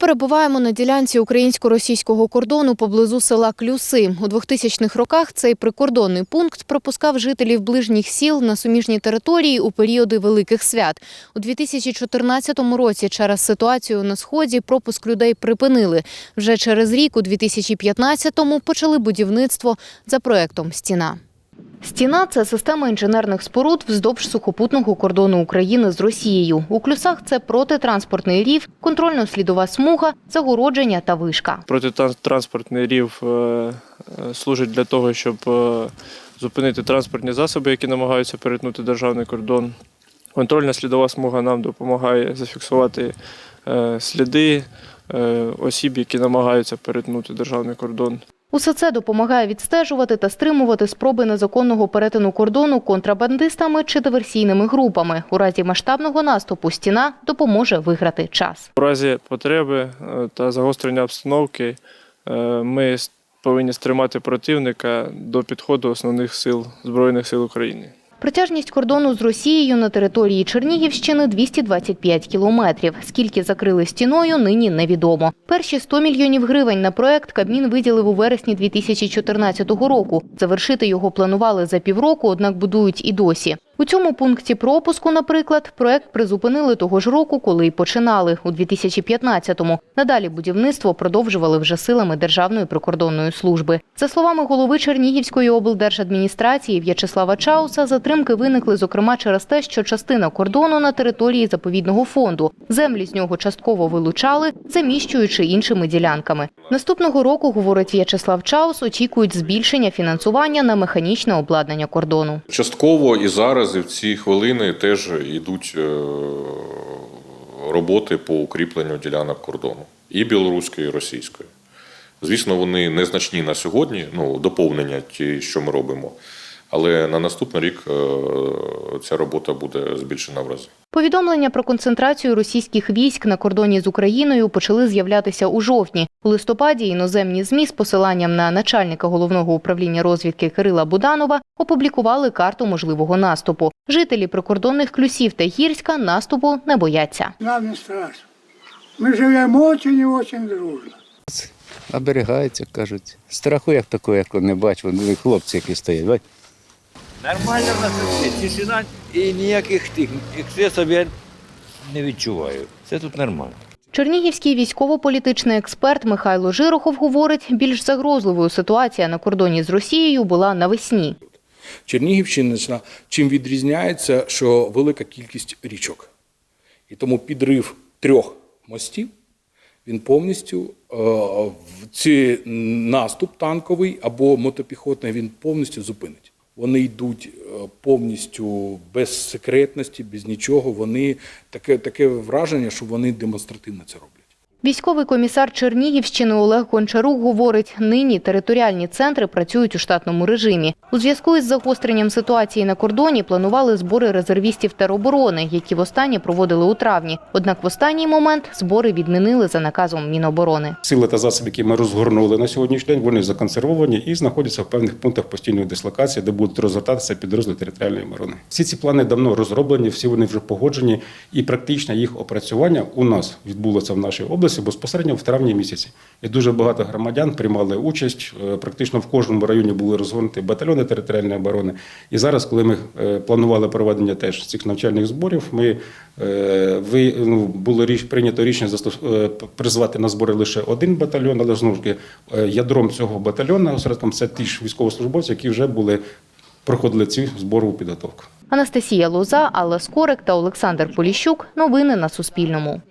перебуваємо на ділянці українсько-російського кордону поблизу села Клюси. У 2000-х роках цей прикордонний пункт пропускав жителів ближніх сіл на суміжні території у періоди великих свят. У 2014 році через ситуацію на сході пропуск людей припинили. Вже через рік, у 2015-му, почали будівництво за проектом Стіна. Стіна це система інженерних споруд вздовж сухопутного кордону України з Росією. У клюсах це протитранспортний рів, контрольно-слідова смуга, загородження та вишка. Протитранспортний рів е, е, служить для того, щоб е, зупинити транспортні засоби, які намагаються перетнути державний кордон. Контрольна слідова смуга нам допомагає зафіксувати сліди осіб, які намагаються перетнути державний кордон. Усе це допомагає відстежувати та стримувати спроби незаконного перетину кордону контрабандистами чи диверсійними групами. У разі масштабного наступу стіна допоможе виграти час. У разі потреби е, та загострення обстановки е, ми повинні стримати противника до підходу основних сил Збройних сил України. Протяжність кордону з Росією на території Чернігівщини 225 кілометрів. Скільки закрили стіною, нині невідомо. Перші 100 мільйонів гривень на проект Кабмін виділив у вересні 2014 року. Завершити його планували за півроку, однак будують і досі. У цьому пункті пропуску, наприклад, проект призупинили того ж року, коли й починали у 2015-му. Надалі будівництво продовжували вже силами Державної прикордонної служби. За словами голови Чернігівської облдержадміністрації В'ячеслава Чауса, затримки виникли зокрема через те, що частина кордону на території заповідного фонду. Землі з нього частково вилучали, заміщуючи іншими ділянками. Наступного року, говорить В'ячеслав Чаус, очікують збільшення фінансування на механічне обладнання кордону. Частково і зараз, і в ці хвилини теж йдуть е, роботи по укріпленню ділянок кордону і білоруської, і російської. Звісно, вони незначні на сьогодні, ну, доповнення ті, що ми робимо. Але на наступний рік е, ця робота буде збільшена в рази. Повідомлення про концентрацію російських військ на кордоні з Україною почали з'являтися у жовтні. У листопаді іноземні ЗМІ з посиланням на начальника головного управління розвідки Кирила Буданова опублікували карту можливого наступу. Жителі прикордонних клюсів та Гірська наступу не бояться. Нам не страшно. Ми живемо очень і очень дружно. оберігаються, кажуть. Страху як такого, як не бачу, хлопці, які стоять. Нормально в нас тишина і ніяких тих ексцесів я не відчуваю. Все тут нормально. Чернігівський військово-політичний експерт Михайло Жирохов говорить, більш загрозливою ситуація на кордоні з Росією була навесні. Чернігівщина чим відрізняється, що велика кількість річок. І тому підрив трьох мостів він повністю е, в цей наступ танковий або мотопіхотний він повністю зупинить. Вони йдуть е, повністю без секретності, без нічого. Вони таке, таке враження, що вони демонстративно це роблять. Військовий комісар Чернігівщини Олег Гончарук говорить, нині територіальні центри працюють у штатному режимі. У зв'язку із загостренням ситуації на кордоні планували збори резервістів тероборони, які востаннє проводили у травні. Однак в останній момент збори відмінили за наказом Міноборони. Сили та засоби, які ми розгорнули на сьогоднішній день, вони законсервовані і знаходяться в певних пунктах постійної дислокації, де будуть розгортатися підрозділи територіальної оборони. Всі ці плани давно розроблені, всі вони вже погоджені, і практичне їх опрацювання у нас відбулося в нашій області безпосередньо в травні місяці. І дуже багато громадян приймали участь. Е, Практично в кожному районі були розгорнуті батальйони територіальної оборони. І зараз, коли ми е, планували проведення теж цих навчальних зборів, ми е, ви ну, було ріш прийнято рішення е, призвати на збори лише один батальйон, але знову ж таки ядром цього батальйону осередком це ті ж військовослужбовці, які вже були проходили цю зборову підготовку. Анастасія Лоза, Алла Скорик та Олександр Поліщук. Новини на Суспільному.